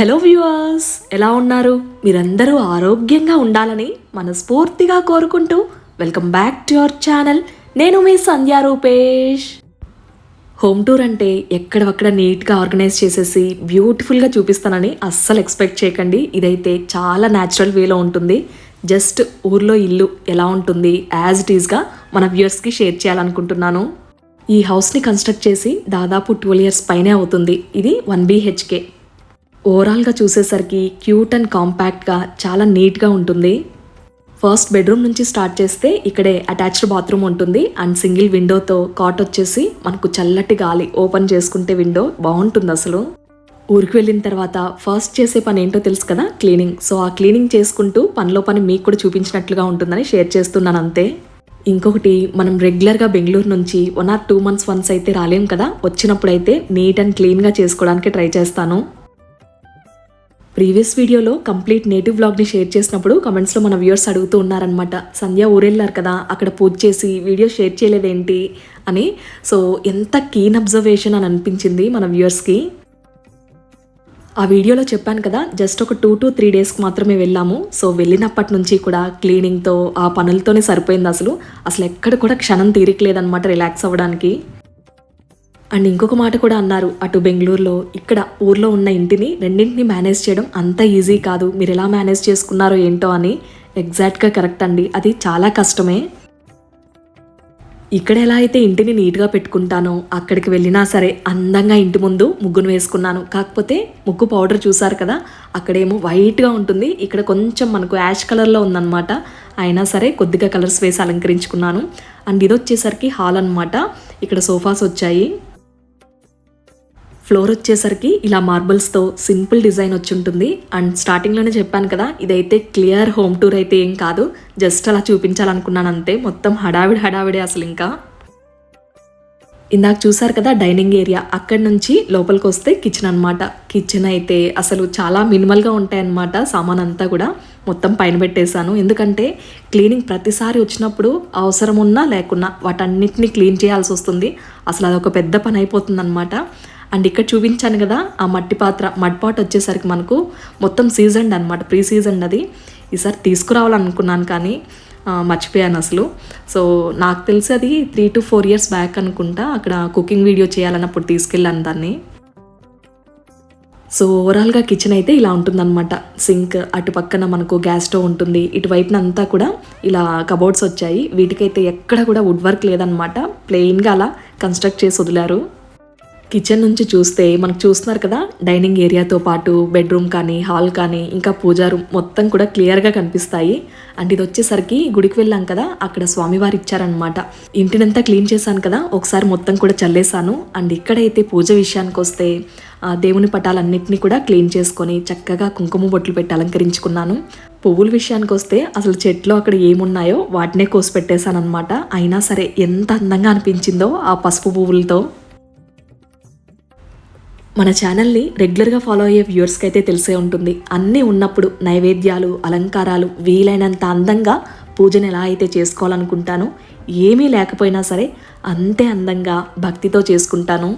Hello viewers ఎలా ఉన్నారు? మీరందరూ ఆరోగ్యంగా ఉండాలని మనస్ఫూర్తిగా కోరుకుంటూ welcome back to our channel. నేను మీ సంధ్యా రూపేష్. హోమ్ టూర్ అంటే ఎక్కడక్కడ నీట్గా ఆర్గనైజ్ చేసేసి బ్యూటిఫుల్గా చూపిస్తానని అస్సలు ఎక్స్పెక్ట్ చేయకండి. ఇదైతే చాలా న్యాచురల్ వేలో ఉంటుంది. జస్ట్ ఊర్లో ఇల్లు ఎలా ఉంటుంది యాజ్ ఇట్ ఈస్గా మన వ్యూవర్స్కి షేర్ చేయాలనుకుంటున్నాను. ఈ హౌస్ని కన్స్ట్రక్ట్ చేసి దాదాపు ట్వెల్వ్ ఇయర్స్ పైనే అవుతుంది. ఇది వన్ బీహెచ్కే. ఓవరాల్గా చూసేసరికి క్యూట్ అండ్ కాంపాక్ట్గా చాలా నీట్గా ఉంటుంది. ఫస్ట్ బెడ్రూమ్ నుంచి స్టార్ట్ చేస్తే ఇక్కడే అటాచ్డ్ బాత్రూమ్ ఉంటుంది. అండ్ సింగిల్ విండోతో కాట్ వచ్చేసి మనకు చల్లటి గాలి ఓపెన్ చేసుకుంటే విండో బాగుంటుంది అసలు. ఊరికి వెళ్ళిన తర్వాత ఫస్ట్ చేసే పని ఏంటో తెలుసు కదా? క్లీనింగ్. సో ఆ క్లీనింగ్ చేసుకుంటూ పనిలో పని మీకు కూడా చూపించినట్లుగా ఉంటుందని షేర్ చేస్తున్నాను అంతే. ఇంకొకటి మనం రెగ్యులర్గా బెంగళూరు నుంచి one or two months once అయితే రాలేం కదా? వచ్చినప్పుడు అయితే నీట్ అండ్ క్లీన్గా చేసుకోవడానికి ట్రై చేస్తాను. ప్రీవియస్ వీడియోలో కంప్లీట్ నేటివ్ వ్లాగ్ని షేర్ చేసినప్పుడు కమెంట్స్లో మన వ్యూవర్స్ అడుగుతూ ఉన్నారనమాట సంధ్య ఊరెళ్ళారు కదా అక్కడ పూజ చేసి వీడియో షేర్ చేయలేదేంటి అని. సో ఎంత కీన్ అబ్జర్వేషన్ అని అనిపించింది మన వ్యూవర్స్కి. ఆ వీడియోలో చెప్పాను కదా జస్ట్ ఒక టూ టు త్రీ డేస్కి మాత్రమే వెళ్ళాము. సో వెళ్ళినప్పటి నుంచి కూడా క్లీనింగ్తో ఆ పనులతోనే సరిపోయింది అసలు. అసలు ఎక్కడ కూడా క్షణం తీరికలేదనమాట రిలాక్స్ అవ్వడానికి. అండ్ ఇంకొక మాట కూడా అన్నారు. అటు బెంగళూరులో ఇక్కడ ఊర్లో ఉన్న ఇంటిని రెండింటిని మేనేజ్ చేయడం అంత ఈజీ కాదు. మీరు ఎలా మేనేజ్ చేసుకున్నారో ఏంటో అని ఎగ్జాక్ట్గా కరెక్ట్ అండి. అది చాలా కష్టమే. ఇక్కడ ఎలా అయితే ఇంటిని నీట్గా పెట్టుకుంటానో అక్కడికి వెళ్ళినా సరే అందంగా ఇంటి ముందు ముగ్గును వేసుకున్నాను. కాకపోతే ముగ్గు పౌడర్ చూసారు కదా అక్కడేమో వైట్గా ఉంటుంది. ఇక్కడ కొంచెం మనకు యాష్ కలర్లో ఉందన్నమాట. అయినా సరే కొద్దిగా కలర్స్ వేసి అలంకరించుకున్నాను. అండ్ ఇది వచ్చేసరికి హాల్ అనమాట ఇక్కడ సోఫాస్ వచ్చాయి. ఫ్లోర్ వచ్చేసరికి ఇలా మార్బుల్స్తో సింపుల్ డిజైన్ వచ్చి ఉంటుంది అండ్ స్టార్టింగ్లోనే చెప్పాను కదా ఇదైతే క్లియర్ హోమ్ టూర్ అయితే ఏం కాదు. జస్ట్ అలా చూపించాలనుకున్నాను అంతే. మొత్తం హడావిడి హడావిడి అసలు ఇంకా. ఇందాక చూసారు కదా డైనింగ్ ఏరియా. అక్కడి నుంచి లోపలికి వస్తే కిచెన్ అనమాట కిచెన్ అయితే అసలు చాలా మినిమల్గా ఉంటాయన్నమాట సామాన్ అంతా కూడా. మొత్తం పైన పెట్టేశాను. ఎందుకంటే క్లీనింగ్ ప్రతిసారి వచ్చినప్పుడు అవసరం ఉన్నా లేకున్నా వాటన్నిటిని క్లీన్ చేయాల్సి వస్తుంది. అసలు అదొక పెద్ద పని అయిపోతుంది అనమాట అండ్ ఇక్కడ చూపించాను కదా ఆ మట్టి పాత్ర మడ్ పాట్ వచ్చేసరికి మనకు మొత్తం సీజన్ అనమాట ప్రీ సీజన్ అది. ఈసారి తీసుకురావాలనుకున్నాను కానీ మర్చిపోయాను అసలు. సో నాకు తెలిసి అది three to four years back అనుకుంటా అక్కడ కుకింగ్ వీడియో చేయాలన్నప్పుడు తీసుకెళ్ళాను దాన్ని. సో ఓవరాల్గా కిచెన్ అయితే ఇలా ఉంటుందన్నమాట. సింక్ అటు పక్కన మనకు గ్యాస్ స్టవ్ ఉంటుంది ఇటువైపున అంతా కూడా ఇలా కబోర్డ్స్ వచ్చాయి. వీటికైతే ఎక్కడ కూడా వుడ్ వర్క్ లేదనమాట ప్లెయిన్గా అలా కన్స్ట్రక్ట్ చేసి వదిలారు. కిచెన్ నుంచి చూస్తే మనకు చూస్తున్నారు కదా డైనింగ్ ఏరియాతో పాటు బెడ్రూమ్ కానీ హాల్ కానీ ఇంకా పూజా రూమ్ మొత్తం కూడా క్లియర్గా కనిపిస్తాయి. అండ్ ఇది వచ్చేసరికి గుడికి వెళ్ళాం కదా అక్కడ స్వామివారు ఇచ్చారనమాట ఇంటినంతా క్లీన్ చేశాను కదా ఒకసారి మొత్తం కూడా చల్లేశాను. అండ్ ఇక్కడైతే పూజ విషయానికి వస్తే ఆ దేవుని పటాలన్నింటినీ కూడా క్లీన్ చేసుకొని చక్కగా కుంకుమ బొట్లు పెట్టి అలంకరించుకున్నాను. పువ్వుల విషయానికి వస్తే అసలు చెట్లు అక్కడ ఏమున్నాయో వాటినే కోసి పెట్టేశాను అనమాట అయినా సరే ఎంత అందంగా అనిపించిందో ఆ పసుపు పువ్వులతో. మన ఛానల్ని రెగ్యులర్గా ఫాలో అయ్యే వ్యూవర్స్కి అయితే తెలిసే ఉంటుంది. అన్నీ ఉన్నప్పుడు నైవేద్యాలు అలంకారాలు వీలైనంత అందంగా పూజను ఎలా అయితే చేసుకోవాలనుకుంటానో ఏమీ లేకపోయినా సరే అంతే అందంగా భక్తితో చేసుకుంటాను.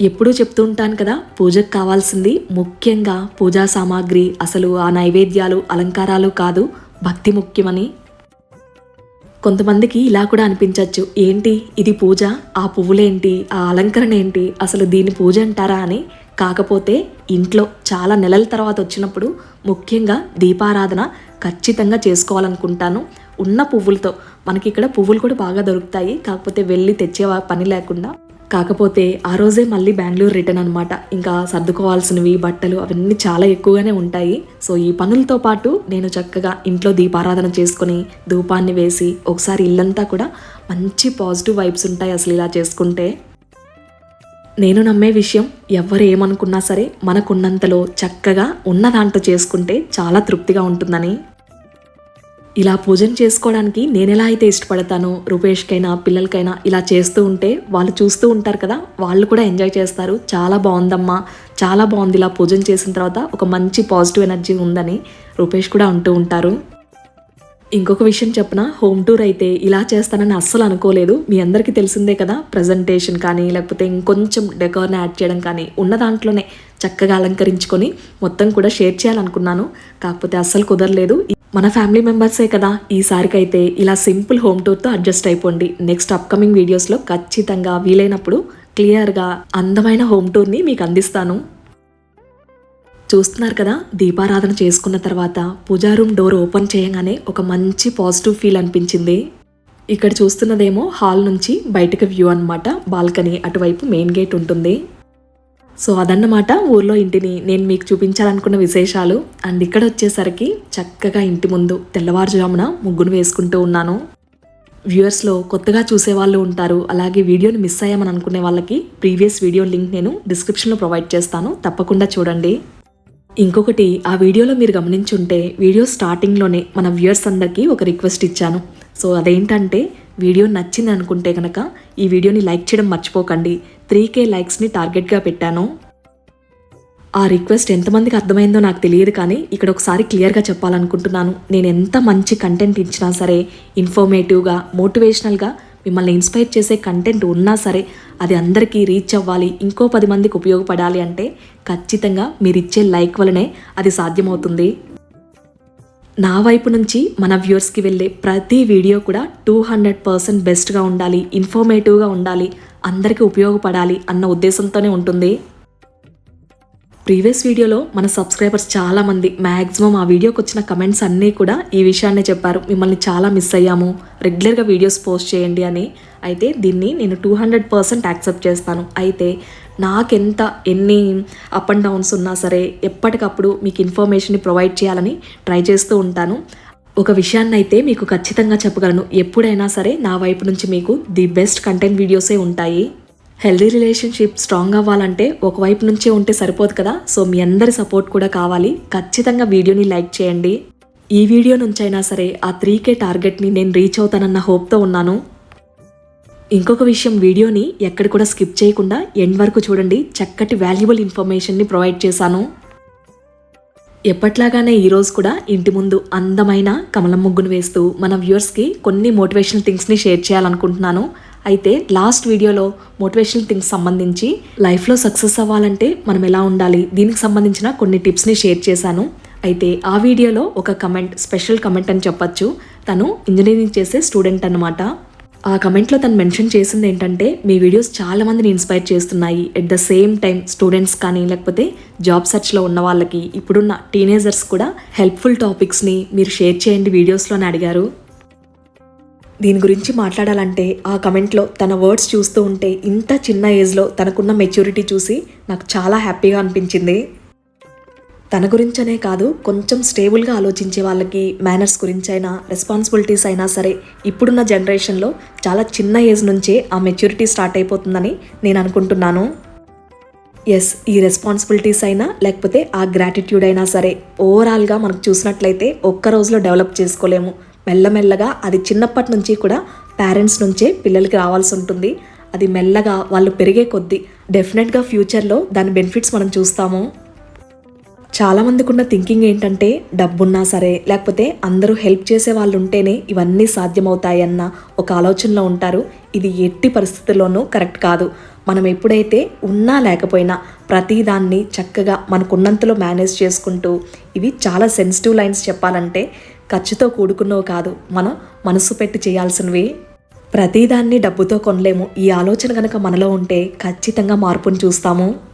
ఎప్పుడూ చెప్తూ ఉంటాను కదా పూజకు కావాల్సింది ముఖ్యంగా పూజా సామాగ్రి అసలు ఆ నైవేద్యాలు అలంకారాలు కాదు భక్తి ముఖ్యమని. కొంతమందికి ఇలా కూడా అనిపించవచ్చు ఏంటి? ఇది పూజ? ఆ పువ్వులేంటి? ఆ అలంకరణ ఏంటి అసలు దీని పూజ అంటారా అని. కాకపోతే ఇంట్లో చాలా నెలల తర్వాత వచ్చినప్పుడు ముఖ్యంగా దీపారాధన ఖచ్చితంగా చేసుకోవాలనుకుంటాను. ఉన్న పువ్వులతో. మనకి ఇక్కడ పువ్వులు కూడా బాగా దొరుకుతాయి. కాకపోతే వెళ్ళి తెచ్చే పని లేకుండా. కాకపోతే ఆ రోజే మళ్ళీ బెంగళూరు రిటర్న్ అనమాట ఇంకా సర్దుకోవాల్సినవి బట్టలు అవన్నీ చాలా ఎక్కువగానే ఉంటాయి. సో ఈ పనులతో పాటు నేను చక్కగా ఇంట్లో దీపారాధన చేసుకుని ధూపాన్ని వేసి ఒకసారి ఇల్లంతా కూడా మంచి పాజిటివ్ వైబ్స్ ఉంటాయి అసలు ఇలా చేసుకుంటే. నేను నమ్మే విషయం ఎవరు ఏమనుకున్నా సరే మనకున్నంతలో చక్కగా ఉన్న దాంట్లో చేసుకుంటే చాలా తృప్తిగా ఉంటుందని. ఇలా పూజను చేసుకోవడానికి నేను ఎలా అయితే ఇష్టపడతానో రూపేష్కైనా పిల్లలకైనా ఇలా చేస్తూ ఉంటే వాళ్ళు చూస్తూ ఉంటారు కదా వాళ్ళు కూడా ఎంజాయ్ చేస్తారు. చాలా బాగుందమ్మా. చాలా బాగుంది ఇలా పూజను చేసిన తర్వాత ఒక మంచి పాజిటివ్ ఎనర్జీ ఉందని రూపేష్ కూడా అంటూ ఉంటారు. ఇంకొక విషయం చెప్పిన హోమ్ టూర్ అయితే ఇలా చేస్తానని అస్సలు అనుకోలేదు. మీ అందరికీ తెలిసిందే కదా ప్రజెంటేషన్ కానీ లేకపోతే ఇంకొంచెం డెకోర్ని యాడ్ చేయడం కానీ ఉన్న దాంట్లోనే చక్కగా అలంకరించుకొని మొత్తం కూడా షేర్ చేయాలనుకున్నాను. కాకపోతే అస్సలు కుదరలేదు. మన ఫ్యామిలీ మెంబర్సే కదా ఈసారికైతే ఇలా సింపుల్ హోమ్ టూర్తో అడ్జస్ట్ అయిపోండి. నెక్స్ట్ అప్కమింగ్ వీడియోస్లో ఖచ్చితంగా వీలైనప్పుడు క్లియర్గా అందమైన హోమ్ టూర్ని మీకు అందిస్తాను. చూస్తున్నారు కదా దీపారాధన చేసుకున్న తర్వాత పూజా రూమ్ డోర్ ఓపెన్ చేయగానే ఒక మంచి పాజిటివ్ ఫీల్ అనిపించింది. ఇక్కడ చూస్తున్నదేమో హాల్ నుంచి బయటకు వ్యూ అనమాట బాల్కనీ అటువైపు మెయిన్ గేట్ ఉంటుంది. సో అదన్నమాట ఊర్లో ఇంటిని నేను మీకు చూపించాలనుకున్న విశేషాలు. అండ్ ఇక్కడ వచ్చేసరికి చక్కగా ఇంటి ముందు తెల్లవారుజామున ముగ్గును వేసుకుంటూ ఉన్నాను. వ్యూయర్స్లో కొత్తగా చూసే వాళ్ళు ఉంటారు. అలాగే వీడియోని మిస్ అయ్యామని అనుకునే వాళ్ళకి ప్రీవియస్ వీడియో లింక్ నేను డిస్క్రిప్షన్లో ప్రొవైడ్ చేస్తాను. తప్పకుండా చూడండి. ఇంకొకటి ఆ వీడియోలో మీరు గమనించుంటే వీడియో స్టార్టింగ్లోనే మన వ్యూయర్స్ అందరికీ ఒక రిక్వెస్ట్ ఇచ్చాను. సో అదేంటంటే వీడియో నచ్చింది అనుకుంటే కనుక ఈ వీడియోని లైక్ చేయడం మర్చిపోకండి. త్రీ కే లైక్స్ని టార్గెట్గా పెట్టాను. ఆ రిక్వెస్ట్ ఎంతమందికి అర్థమైందో నాకు తెలియదు కానీ ఇక్కడ ఒకసారి క్లియర్గా చెప్పాలనుకుంటున్నాను. నేను ఎంత మంచి కంటెంట్ ఇచ్చినా సరే ఇన్ఫర్మేటివ్గా మోటివేషనల్గా మిమ్మల్ని ఇన్స్పైర్ చేసే కంటెంట్ ఉన్నా సరే అది అందరికీ రీచ్ అవ్వాలి ఇంకో పది మందికి ఉపయోగపడాలి అంటే ఖచ్చితంగా మీరు ఇచ్చే లైక్ వలనే అది సాధ్యమవుతుంది. నా వైపు నుంచి మన వ్యూవర్స్కి వెళ్ళే ప్రతి వీడియో కూడా టూ హండ్రెడ్ పర్సెంట్ బెస్ట్గా ఉండాలి ఇన్ఫర్మేటివ్గా ఉండాలి అందరికీ ఉపయోగపడాలి అన్న ఉద్దేశంతోనే ఉంటుంది. ప్రీవియస్ వీడియోలో మన సబ్స్క్రైబర్స్ చాలామంది మ్యాక్సిమం ఆ వీడియోకి వచ్చిన కమెంట్స్ అన్నీ కూడా ఈ విషయాన్నే చెప్పారు. మిమ్మల్ని చాలా మిస్ అయ్యాము. రెగ్యులర్గా వీడియోస్ పోస్ట్ చేయండి అని. అయితే దీన్ని నేను టూ హండ్రెడ్ పర్సెంట్ యాక్సెప్ట్ చేస్తాను. అయితే నాకెంత ఎన్ని అప్ అండ్ డౌన్స్ ఉన్నా సరే ఎప్పటికప్పుడు మీకు ఇన్ఫర్మేషన్ని ప్రొవైడ్ చేయాలని ట్రై చేస్తూ ఉంటాను. ఒక విషయాన్ని అయితే మీకు ఖచ్చితంగా చెప్పగలను. ఎప్పుడైనా సరే నా వైపు నుంచి మీకు ది బెస్ట్ కంటెంట్ వీడియోసే ఉంటాయి. హెల్దీ రిలేషన్షిప్ స్ట్రాంగ్ అవ్వాలంటే ఒకవైపు నుంచే ఉంటే సరిపోదు కదా? సో మీ అందరి సపోర్ట్ కూడా కావాలి. ఖచ్చితంగా వీడియోని లైక్ చేయండి. ఈ వీడియో నుంచైనా సరే ఆ త్రీ కే టార్గెట్ని నేను రీచ్ అవుతానన్న హోప్తో ఉన్నాను. ఇంకొక విషయం వీడియోని ఎక్కడ కూడా స్కిప్ చేయకుండా ఎండ్ వరకు చూడండి. చక్కటి వాల్యుబుల్ ఇన్ఫర్మేషన్ని ప్రొవైడ్ చేశాను. ఎప్పట్లాగానే ఈరోజు కూడా ఇంటి ముందు అందమైన కమలం ముగ్గును వేస్తూ మన వ్యూవర్స్కి కొన్ని మోటివేషనల్ థింగ్స్ని షేర్ చేయాలనుకుంటున్నాను. అయితే లాస్ట్ వీడియోలో మోటివేషనల్ థింగ్స్ సంబంధించి లైఫ్లో సక్సెస్ అవ్వాలంటే మనం ఎలా ఉండాలి? దీనికి సంబంధించిన కొన్ని టిప్స్ని షేర్ చేశాను. అయితే ఆ వీడియోలో ఒక కమెంట్ స్పెషల్ కమెంట్ అని చెప్పొచ్చు. తను ఇంజనీరింగ్ చేసే స్టూడెంట్ అనమాట ఆ కమెంట్లో తను మెన్షన్ చేసింది ఏంటంటే మీ వీడియోస్ చాలా మందిని ఇన్స్పైర్ చేస్తున్నాయి. At the same time students కానీ లేకపోతే జాబ్ సర్చ్లో ఉన్న వాళ్ళకి ఇప్పుడున్న టీనేజర్స్ కూడా హెల్ప్ఫుల్ టాపిక్స్ని మీరు షేర్ చేయండి వీడియోస్లోనే అడిగారు. దీని గురించి మాట్లాడాలంటే ఆ కమెంట్లో తన వర్డ్స్ చూస్తూ ఉంటే ఇంత చిన్న ఏజ్లో తనకున్న మెచ్యూరిటీ చూసి నాకు చాలా హ్యాపీగా అనిపించింది. తన గురించనే కాదు కొంచెం స్టేబుల్గా ఆలోచించే వాళ్ళకి మేనర్స్ గురించి అయినా రెస్పాన్సిబిలిటీస్ అయినా సరే ఇప్పుడున్న జనరేషన్లో చాలా చిన్న ఏజ్ నుంచే ఆ మెచ్యూరిటీ స్టార్ట్ అయిపోతుందని నేను అనుకుంటున్నాను. ఎస్ ఈ రెస్పాన్సిబిలిటీస్ అయినా లేకపోతే ఆ గ్రాటిట్యూడ్ అయినా సరే ఓవరాల్గా మనకు చూసినట్లయితే ఒక్క రోజులో డెవలప్ చేసుకోలేము. మెల్లమెల్లగా అది చిన్నప్పటి నుంచి కూడా పేరెంట్స్ నుంచే పిల్లలకి రావాల్సి ఉంటుంది. అది మెల్లగా వాళ్ళు పెరిగే కొద్దీ డెఫినెట్గా ఫ్యూచర్లో దాని బెనిఫిట్స్ మనం చూస్తాము. చాలామందికి ఉన్న థింకింగ్ ఏంటంటే డబ్బున్నా సరే లేకపోతే అందరూ హెల్ప్ చేసే వాళ్ళు ఉంటేనే ఇవన్నీ సాధ్యమవుతాయన్న ఒక ఆలోచనలో ఉంటారు. ఇది ఎట్టి పరిస్థితుల్లోనూ కరెక్ట్ కాదు. మనం ఎప్పుడైతే ఉన్నా లేకపోయినా ప్రతిదాన్ని చక్కగా మనకున్నంతలో మేనేజ్ చేసుకుంటూ ఇవి చాలా సెన్సిటివ్ లైన్స్ చెప్పాలంటే ఖర్చుతో కూడుకున్నవి కాదు. మనం మనసు పెట్టి చేయాల్సినవి. ప్రతిదాన్ని డబ్బుతో కొనలేము. ఈ ఆలోచన కనుక మనలో ఉంటే ఖచ్చితంగా మార్పును చూస్తాము.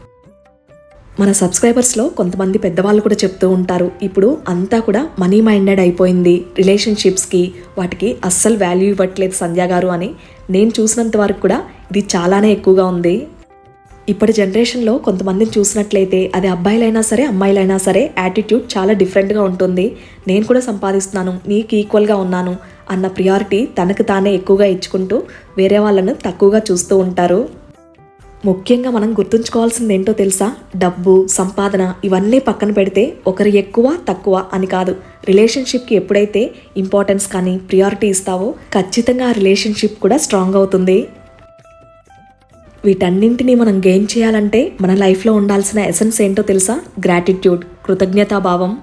మన సబ్స్క్రైబర్స్లో కొంతమంది పెద్దవాళ్ళు కూడా చెప్తూ ఉంటారు. ఇప్పుడు అంతా కూడా మనీ మైండెడ్ అయిపోయింది. రిలేషన్షిప్స్కి వాటికి అస్సలు వాల్యూ ఇవ్వట్లేదు సంధ్య గారు అని నేను చూసినంత వరకు కూడా ఇది చాలానే ఎక్కువగా ఉంది. ఇప్పటి జనరేషన్లో కొంతమందిని చూసినట్లయితే అది అబ్బాయిలైనా సరే అమ్మాయిలైనా సరే యాటిట్యూడ్ చాలా డిఫరెంట్గా ఉంటుంది. నేను కూడా సంపాదిస్తున్నాను నీకు ఈక్వల్గా ఉన్నాను అన్న ప్రియారిటీ తనకు తానే ఎక్కువగా ఇచ్చుకుంటూ వేరే వాళ్ళను తక్కువగా చూస్తూ ఉంటారు. ముఖ్యంగా మనం గుర్తుంచుకోవాల్సింది ఏంటో తెలుసా? డబ్బు సంపాదన ఇవన్నీ పక్కన పెడితే ఒకరు ఎక్కువ తక్కువ అని కాదు. రిలేషన్షిప్కి ఎప్పుడైతే ఇంపార్టెన్స్ కానీ ప్రియారిటీ ఇస్తావో ఖచ్చితంగా ఆ రిలేషన్షిప్ కూడా స్ట్రాంగ్ అవుతుంది. వీటన్నింటినీ మనం గెయిన్ చేయాలంటే మన లైఫ్లో ఉండాల్సిన ఎసెన్స్ ఏంటో తెలుసా? గ్రాటిట్యూడ్ కృతజ్ఞతాభావం.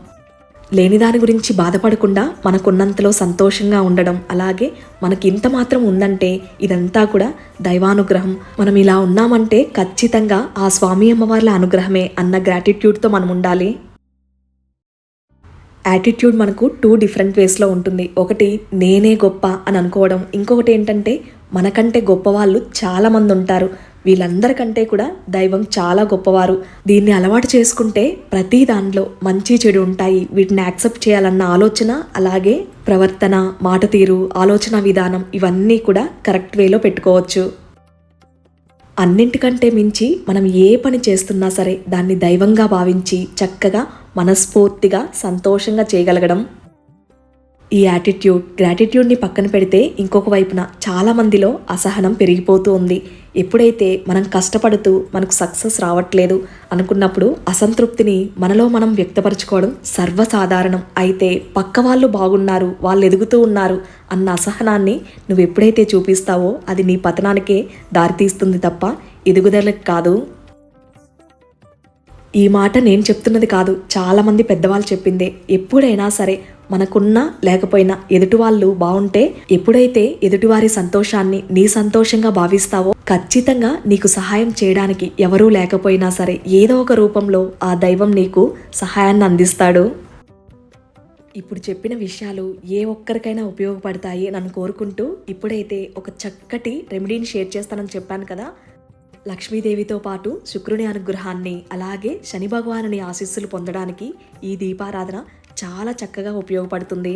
లేని దాని గురించి బాధపడకుండా మనకున్నంతలో సంతోషంగా ఉండడం. అలాగే మనకి ఇంత మాత్రం ఉందంటే ఇదంతా కూడా దైవానుగ్రహం. మనం ఇలా ఉన్నామంటే ఖచ్చితంగా ఆ స్వామి అమ్మవార్ల అనుగ్రహమే అన్న గ్రాటిట్యూడ్తో మనం ఉండాలి యాటిట్యూడ్ మనకు టూ డిఫరెంట్ వేస్లో ఉంటుంది. ఒకటి నేనే గొప్ప అని అనుకోవడం. ఇంకొకటి ఏంటంటే మనకంటే గొప్పవాళ్ళు చాలామంది ఉంటారు. వీళ్ళందరికంటే కూడా దైవం చాలా గొప్పవారు. దీన్ని అలవాటు చేసుకుంటే ప్రతి దాంట్లో మంచి చెడు ఉంటాయి. వీటిని యాక్సెప్ట్ చేయాలన్న ఆలోచన అలాగే ప్రవర్తన మాట తీరు ఆలోచన విధానం ఇవన్నీ కూడా కరెక్ట్ వేలో పెట్టుకోవచ్చు. అన్నింటికంటే మించి మనం ఏ పని చేస్తున్నా సరే దాన్ని దైవంగా భావించి చక్కగా మనస్ఫూర్తిగా సంతోషంగా చేయగలగడం ఈ యాటిట్యూడ్ గ్రాటిట్యూడ్ని పక్కన పెడితే ఇంకొక వైపున చాలా మందిలో అసహనం పెరిగిపోతూ ఉంది. ఎప్పుడైతే మనం కష్టపడుతూ మనకు సక్సెస్ రావట్లేదు అనుకున్నప్పుడు అసంతృప్తిని మనలో మనం వ్యక్తపరచుకోవడం సర్వసాధారణం. అయితే పక్క వాళ్ళు బాగున్నారు వాళ్ళు ఎదుగుతూ ఉన్నారు అన్న అసహనాన్ని నువ్వు ఎప్పుడైతే చూపిస్తావో అది నీ పతనానికే దారితీస్తుంది తప్ప ఎదుగుదలకు కాదు. ఈ మాట నేను చెప్తున్నది కాదు. చాలామంది పెద్దవాళ్ళు చెప్పిందే. ఎప్పుడైనా సరే మనకున్నా లేకపోయినా ఎదుటి వాళ్ళు బాగుంటే ఎప్పుడైతే ఎదుటివారి సంతోషాన్ని నీ సంతోషంగా భావిస్తావో ఖచ్చితంగా నీకు సహాయం చేయడానికి ఎవరూ లేకపోయినా సరే ఏదో ఒక రూపంలో ఆ దైవం నీకు సహాయాన్ని అందిస్తాడు. ఇప్పుడు చెప్పిన విషయాలు ఏ ఒక్కరికైనా ఉపయోగపడతాయి నన్ను కోరుకుంటూ ఇప్పుడైతే ఒక చక్కటి రెమెడీని షేర్ చేస్తానని చెప్పాను కదా. లక్ష్మీదేవితో పాటు శుక్రుని అనుగ్రహాన్ని అలాగే శని భగవానుని ఆశీస్సులు పొందడానికి ఈ దీపారాధన చాలా చక్కగా ఉపయోగపడుతుంది.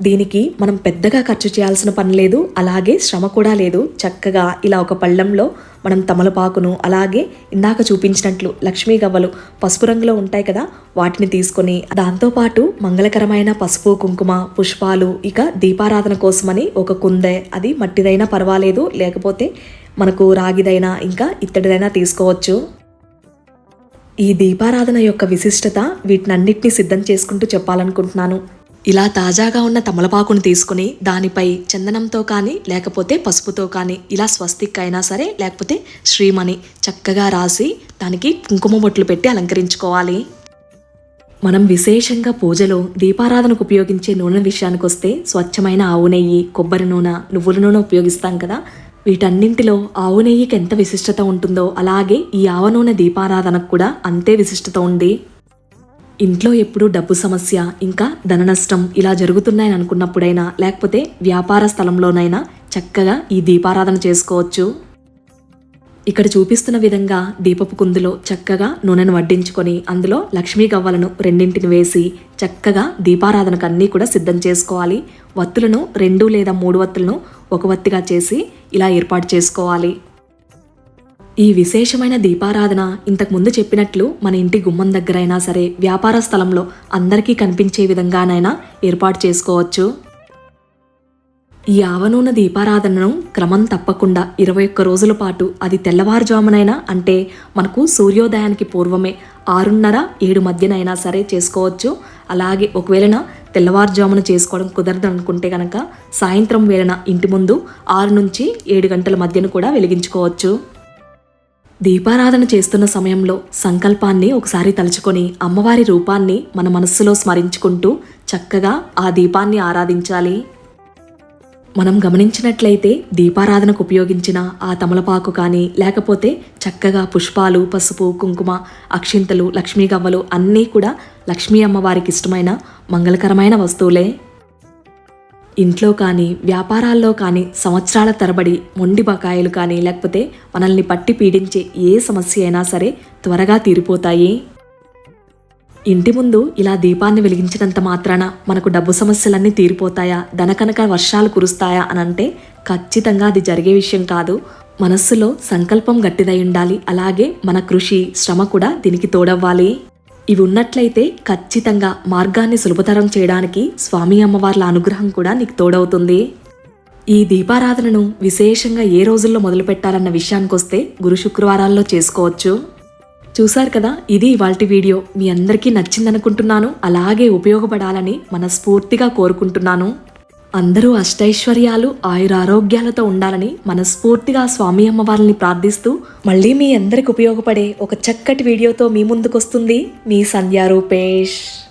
దీనికి మనం పెద్దగా ఖర్చు చేయాల్సిన పని లేదు అలాగే శ్రమ కూడా లేదు. చక్కగా ఇలా ఒక పళ్ళెంలో మనం తమలపాకును అలాగే ఇందాక చూపించినట్లు లక్ష్మీ గవ్వలు పసుపు రంగులో ఉంటాయి కదా వాటిని తీసుకొని దాంతోపాటు మంగళకరమైన పసుపు కుంకుమ పుష్పాలు ఇక దీపారాధన కోసమని ఒక కుందె అది మట్టిదైనా పర్వాలేదు లేకపోతే మనకు రాగిదైనా ఇంకా ఇత్తడిదైనా తీసుకోవచ్చు. ఈ దీపారాధన యొక్క విశిష్టత వీటినన్నిటినీ సిద్ధం చేసుకుంటూ చెప్పాలనుకుంటున్నాను. ఇలా తాజాగా ఉన్న తమలపాకును తీసుకుని దానిపై చందనంతో కానీ లేకపోతే పసుపుతో కానీ ఇలా స్వస్తిక్ అయినా సరే లేకపోతే శ్రీమణి చక్కగా రాసి దానికి కుంకుమ బొట్లు పెట్టి అలంకరించుకోవాలి. మనం విశేషంగా పూజలో దీపారాధనకు ఉపయోగించే నూనె విషయానికి వస్తే స్వచ్ఛమైన ఆవు నెయ్యి కొబ్బరి నూనె నువ్వుల నూనె ఉపయోగిస్తాం కదా. వీటన్నింటిలో ఆవు నెయ్యికి ఎంత విశిష్టత ఉంటుందో అలాగే ఈ ఆవ నూనె దీపారాధనకు కూడా అంతే విశిష్టత ఉంది. ఇంట్లో ఎప్పుడు డబ్బు సమస్య ఇంకా ధన నష్టం ఇలా జరుగుతున్నాయని అనుకున్నప్పుడైనా లేకపోతే వ్యాపార స్థలంలోనైనా చక్కగా ఈ దీపారాధన చేసుకోవచ్చు. ఇక్కడ చూపిస్తున్న విధంగా దీపపు కుందులో చక్కగా నూనెను వడ్డించుకొని అందులో లక్ష్మీ గవ్వలను రెండింటిని వేసి చక్కగా దీపారాధనకు అన్నీ కూడా సిద్ధం చేసుకోవాలి. వత్తులను రెండు లేదా మూడు వత్తులను ఒక వత్తిగా చేసి ఇలా ఏర్పాటు చేసుకోవాలి. ఈ విశేషమైన దీపారాధన ఇంతకు ముందు చెప్పినట్లు మన ఇంటి గుమ్మం దగ్గరైనా సరే వ్యాపార స్థలంలో అందరికీ కనిపించే విధంగానైనా ఏర్పాటు చేసుకోవచ్చు. ఈ ఆవనూనె దీపారాధనను క్రమం తప్పకుండా ఇరవై ఒక్క రోజుల పాటు అది తెల్లవారుజామునైనా అంటే మనకు సూర్యోదయానికి పూర్వమే ఆరున్నర ఏడు మధ్యనైనా సరే చేసుకోవచ్చు. అలాగే ఒకవేళ తెల్లవారుజామున చేసుకోవడం కుదరదు అనుకుంటే కనుక సాయంత్రం వేళన ఇంటి ముందు ఆరు నుంచి ఏడు గంటల మధ్యన కూడా వెలిగించుకోవచ్చు. దీపారాధన చేస్తున్న సమయంలో సంకల్పాన్ని ఒకసారి తలుచుకొని అమ్మవారి రూపాన్ని మన మనస్సులో స్మరించుకుంటూ చక్కగా ఆ దీపాన్ని ఆరాధించాలి. మనం గమనించినట్లయితే దీపారాధనకు ఉపయోగించిన ఆ తమలపాకు కానీ లేకపోతే చక్కగా పుష్పాలు పసుపు కుంకుమ అక్షింతలు లక్ష్మీ గవ్వలు అన్నీ కూడా లక్ష్మీ అమ్మవారికి ఇష్టమైన మంగళకరమైన వస్తువులే. ఇంట్లో కానీ వ్యాపారాల్లో కానీ సంవత్సరాల తరబడి మొండి బకాయిలు కానీ లేకపోతే మనల్ని పట్టి పీడించే ఏ సమస్య అయినా సరే త్వరగా తీరిపోతాయి. ఇంటి ముందు ఇలా దీపాన్ని వెలిగించినంత మాత్రాన మనకు డబ్బు సమస్యలన్నీ తీరిపోతాయా? దనకనక వర్షాలు కురుస్తాయా అని అంటే ఖచ్చితంగా అది జరిగే విషయం కాదు. మనస్సులో సంకల్పం గట్టిదై ఉండాలి. అలాగే మన కృషి శ్రమ కూడా దీనికి తోడవ్వాలి. ఇవి ఉన్నట్లయితే ఖచ్చితంగా మార్గాన్ని సులభతరం చేయడానికి స్వామి అమ్మవార్ల అనుగ్రహం కూడా నీకు తోడవుతుంది. ఈ దీపారాధనను విశేషంగా ఏ రోజుల్లో మొదలు పెట్టాలన్న విషయానికొస్తే గురు శుక్రవారాల్లో చేసుకోవచ్చు. చూశారు కదా? ఇది ఇవాల్టి వీడియో. మీ అందరికీ నచ్చిందనుకుంటున్నాను. అలాగే ఉపయోగపడాలని మనస్ఫూర్తిగా కోరుకుంటున్నాను. అందరూ అష్టైశ్వర్యాలు ఆయురారోగ్యాలతో ఉండాలని మనస్ఫూర్తిగా స్వామి అమ్మవారిని ప్రార్థిస్తూ మళ్ళీ మీ అందరికి ఉపయోగపడే ఒక చక్కటి వీడియోతో మీ ముందుకొస్తుంది మీ సంధ్యా రూపేష్